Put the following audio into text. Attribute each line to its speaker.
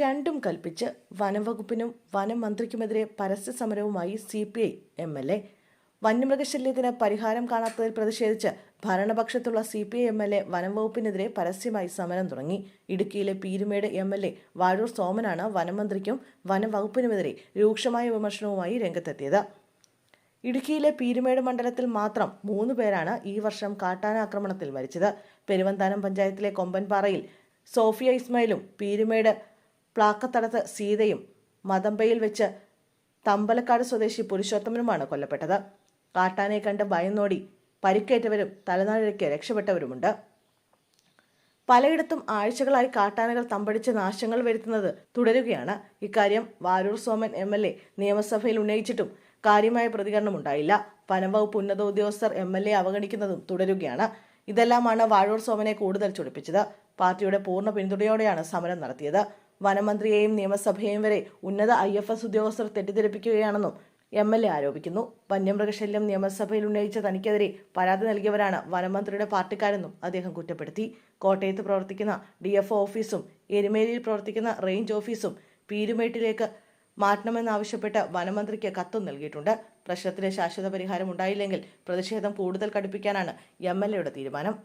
Speaker 1: രണ്ടും കൽപ്പിച്ച് വനംവകുപ്പിനും വനം മന്ത്രിക്കുമെതിരെ പരസ്യ സമരവുമായി C P I M L A. വന്യമൃഗശല്യത്തിന് പരിഹാരം കാണാത്തതിൽ പ്രതിഷേധിച്ച് ഭരണപക്ഷത്തുള്ള C P I M L A വനംവകുപ്പിനെതിരെ പരസ്യമായി സമരം തുടങ്ങി. ഇടുക്കിയിലെ Peermade M L A Vazhoor സോമനാണ് വനമന്ത്രിക്കും വനംവകുപ്പിനുമെതിരെ രൂക്ഷമായ വിമർശനവുമായി രംഗത്തെത്തിയത്. ഇടുക്കിയിലെ പീരുമേട് മണ്ഡലത്തിൽ മാത്രം മൂന്ന് പേരാണ് ഈ വർഷം കാട്ടാനാക്രമണത്തിൽ മരിച്ചത്. പെരുവന്താനം പഞ്ചായത്തിലെ കൊമ്പൻപാറയിൽ സോഫിയ ഇസ്മായിലും പീരുമേട് പ്ലാക്കത്തടത്ത് സീതയും മതമ്പയിൽ വെച്ച് തമ്പലക്കാട് സ്വദേശി പുരുഷോത്തമനുമാണ് കൊല്ലപ്പെട്ടത്. കാട്ടാനെ കണ്ട് ഭയന്നോടി പരിക്കേറ്റവരും തലനാഴിക്ക് രക്ഷപ്പെട്ടവരുമുണ്ട്. പലയിടത്തും ആഴ്ചകളായി കാട്ടാനകൾ തമ്പടിച്ച് നാശങ്ങൾ വരുത്തുന്നത് തുടരുകയാണ്. ഇക്കാര്യം Varoor Soman M L A നിയമസഭയിൽ ഉന്നയിച്ചിട്ടും കാര്യമായ പ്രതികരണമുണ്ടായില്ല വനംവകുപ്പ് ഉന്നത ഉദ്യോഗസ്ഥർ എം എൽ എ അവഗണിക്കുന്നതും തുടരുകയാണ്. ഇതെല്ലാമാണ് വാഴൂർ സോമനെ കൂടുതൽ ചൊടിപ്പിച്ചത്. പാർട്ടിയുടെ പൂർണ പിന്തുണയോടെയാണ് സമരം നടത്തിയത്. വനമന്ത്രിയെയും നിയമസഭയെയും വരെ ഉന്നത ഐ എഫ് എസ് ഉദ്യോഗസ്ഥർ തെറ്റിദ്ധരിപ്പിക്കുകയാണെന്നും എം എൽ എ ആരോപിക്കുന്നു. വന്യമൃഗശല്യം നിയമസഭയിൽ ഉന്നയിച്ച തനിക്കെതിരെ പരാതി നൽകിയവരാണ് വനമന്ത്രിയുടെ പാർട്ടിക്കാരെന്നും അദ്ദേഹം കുറ്റപ്പെടുത്തി. കോട്ടയത്ത് പ്രവർത്തിക്കുന്ന ഡി എഫ് ഓഫീസും എരുമേലിയിൽ പ്രവർത്തിക്കുന്ന റേഞ്ച് ഓഫീസും പീരുമേട്ടിലേക്ക് മാറ്റണമെന്നാവശ്യപ്പെട്ട് വനമന്ത്രിക്ക് കത്തും നൽകിയിട്ടുണ്ട്. പ്രശ്നത്തിന് ശാശ്വത പരിഹാരം ഉണ്ടായില്ലെങ്കിൽ പ്രതിഷേധം കൂടുതൽ കടുപ്പിക്കാനാണ് എം എൽ എയുടെ തീരുമാനം.